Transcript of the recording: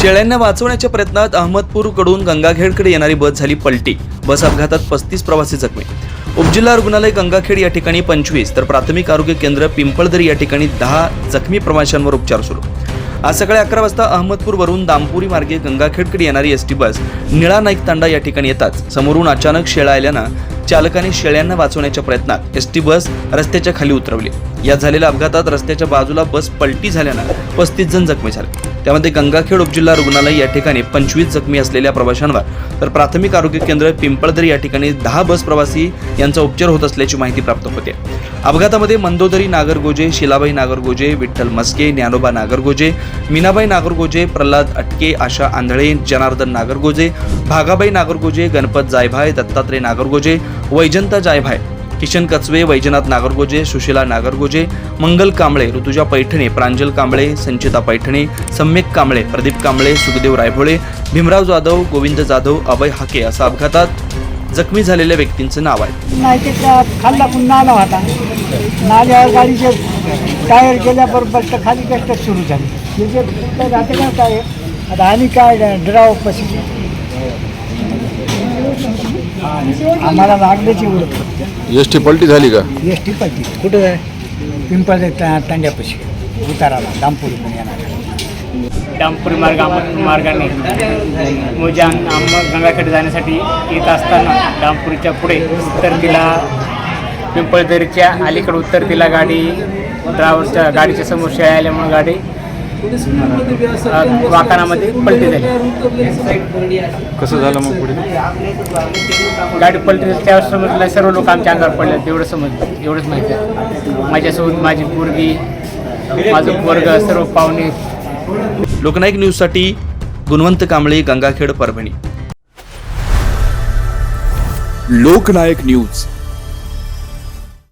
शेळ्यांना वाचवण्याच्या प्रयत्नात अहमदपूरकडून गंगाखेडकडे येणारी बस झाली पलटी. बस अपघातात पस्तीस प्रवासी जखमी. उपजिल्हा रुग्णालय गंगाखेड या ठिकाणी पंचवीस तर प्राथमिक आरोग्य केंद्र पिंपळदरी या ठिकाणी दहा जखमी प्रवाशांवर उपचार सुरू. आज सकाळी अकरा वाजता अहमदपूरवरून दामपुरी मार्गे गंगाखेडकडे येणारी एस टी बस निळा नाईक तांडा या ठिकाणी येताच समोरून अचानक शेळा आल्यानं चालकाने शेळ्यांना वाचवण्याच्या प्रयत्नात एस टी बस रस्त्याच्या खाली उतरवली. या झालेल्या अपघातात रस्त्याच्या बाजूला बस पलटी झाल्यानं पस्तीस जण जखमी झाले. त्यामध्ये गंगाखेड उपजिल्हा रुग्णालय या ठिकाणी पंचवीस जखमी असलेल्या प्रवाशांवर तर प्राथमिक आरोग्य केंद्र पिंपळदरी या ठिकाणी दहा बस प्रवासी यांचा उपचार होत असल्याची माहिती प्राप्त होते. अपघातामध्ये मंदोदरी नागरगोजे शिलाबाई नागरगोजे विठ्ठल मस्के ज्ञानोबा नागरगोजे मीनाबाई नागरगोजे प्रल्हाद अटके आशा आंधळे जनार्दन नागरगोजे भागाबाई नागरगोजे गणपत जायभाय दत्तात्रय नागरगोजे वैजंता जायभाय. किशन कचवे वैजनाथ नागरगोजे सुशीला नागरगोजे मंगल कांबळे ऋतुजा पैठणे प्रांजल कांबळे संचिता पैठणे सम्यक कांबळे प्रदीप कांबळे सुखदेव रायभोळे भीमराव जाधव गोविंद जाधव अभय हाके असा अपघातात जखमी झालेल्या व्यक्तींचं नाव आहे. नाही खाल्ला नाला होता. नाल्यावर गाडीचे टायर गेल्याबरोबर तर खाली कष्ट सुरू झाली. म्हणजे राहते काय आता आणि काय ड्राव पशी आम्हाला लागल्याची उडत एस टी पलटी झाली का? एस टी पलटी. कुठं आहे पिंपळ तांड्यापाशी. उताराला. दामपुरी पण येणार. डांपुरी मार्ग मार्गाने. मोजांग अहमद गंगाखेड जाण्यासाठी येत असताना डांपुरीच्या पुढे उत्तर तिला पिंपळदरीच्या अलीकडे उत्तर तिला गाडी. ड्रायव्हरच्या गाडीच्या समोर शेळ्या आल्यामुळे गाडी. अ, वाकाणामध्ये पलटी झाली. कसं झालं मग पुढे? गाडी पलटी झाली. त्यावेळेस समजलं सर्व लोक आमच्या अंगावर पडले. एवढं समजलं. एवढंच माहिती आहे. माझ्यासोबत माझी पोरगी माझं वर्ग सर्व पाहुणे. लोकनायक न्यूजसाठी गुणवंत कांबळे गंगाखेड परभणी. लोकनायक न्यूज.